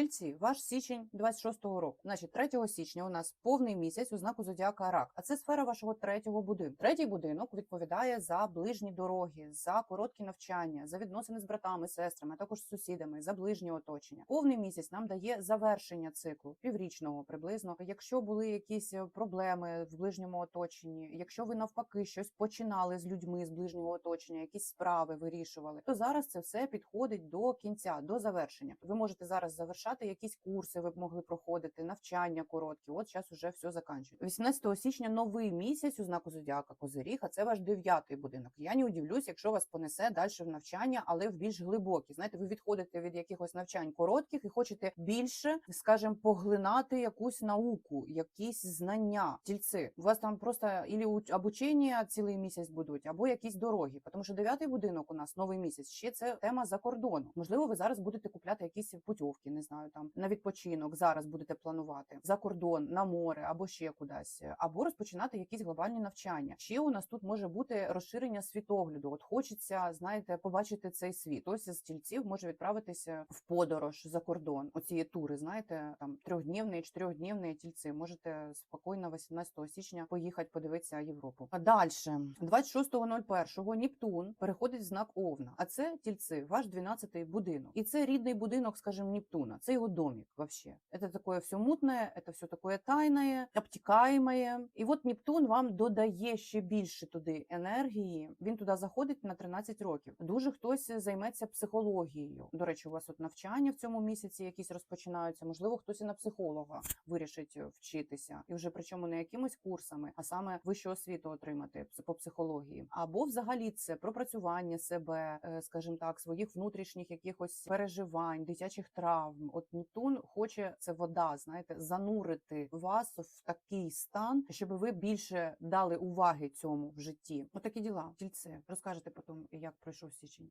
Тільці, ваш січень 26-го року. Значить, 3 січня у нас повний місяць у знаку зодіака Рак. А це сфера вашого третього будинку. Третій будинок відповідає за ближні дороги, за короткі навчання, за відносини з братами, сестрами, а також з сусідами, за ближнє оточення. Повний місяць нам дає завершення циклу піврічного приблизно. Якщо були якісь е, проблеми в ближньому оточенні, якщо ви навпаки щось починали з людьми з ближнього оточення, якісь справи вирішували, то зараз це все підходить до кінця, до завершення. Ви можете зараз завершати якісь курси, ви б могли проходити навчання короткі. От зараз уже все заканчується. 18 січня новий місяць у знаку зодіака Козиріг, а це ваш дев'ятий будинок. Я не удивлюсь, якщо вас понесе далі в навчання, але в більш глибокі. Знаєте, ви відходите від якихось навчань коротких і хочете більше, скажімо, поглинати якусь науку, якісь знання. Тільці у вас там просто ілі уч- обучення цілий місяць будуть, або якісь дороги. Тому що дев'ятий будинок у нас новий місяць. Ще це тема за кордоном. Можливо, ви зараз будете купляти якісь путівки, не знаю, там на відпочинок. Зараз будете планувати за кордон, на море або ще кудись, або розпочинати якісь глобальні навчання. Ще у нас тут може бути розширення світогляду. От хочеться, знаєте, побачити цей світ. Хтось із тільців може відправитися в подорож за кордон. Оці тури, знаєте, там трьохдневні, чотирьохдневні тільці. Можете спокійно 18 січня поїхати подивитися Європу. А далі 26.01 Нептун переходить в знак Овна. А це тільці, ваш 12-й будинок. І це рідний будинок, скажімо, Нептуна. Це його домик вообще. Это такое все мутне, это все такое тайне, обтікаєме. І от Нептун вам додає ще більше туди енергії. Він туди заходить на 13 років. Дуже хтось займеться психологією. До речі, у вас от навчання в цьому місяці якісь розпочинаються. Можливо, хтось і на психолога вирішить е, вчитися, і вже причому не якимись курсами, а саме вищу освіту отримати по психології, або взагалі це пропрацювання себе, е, скажімо так, своїх внутрішніх якихось переживань, дитячих травм. От Нітун хоче це вода, знаєте, занурити вас в такий стан, щоб ви більше дали уваги цьому в житті. Отакі діла. Тільце розкажете потім, як пройшов січень.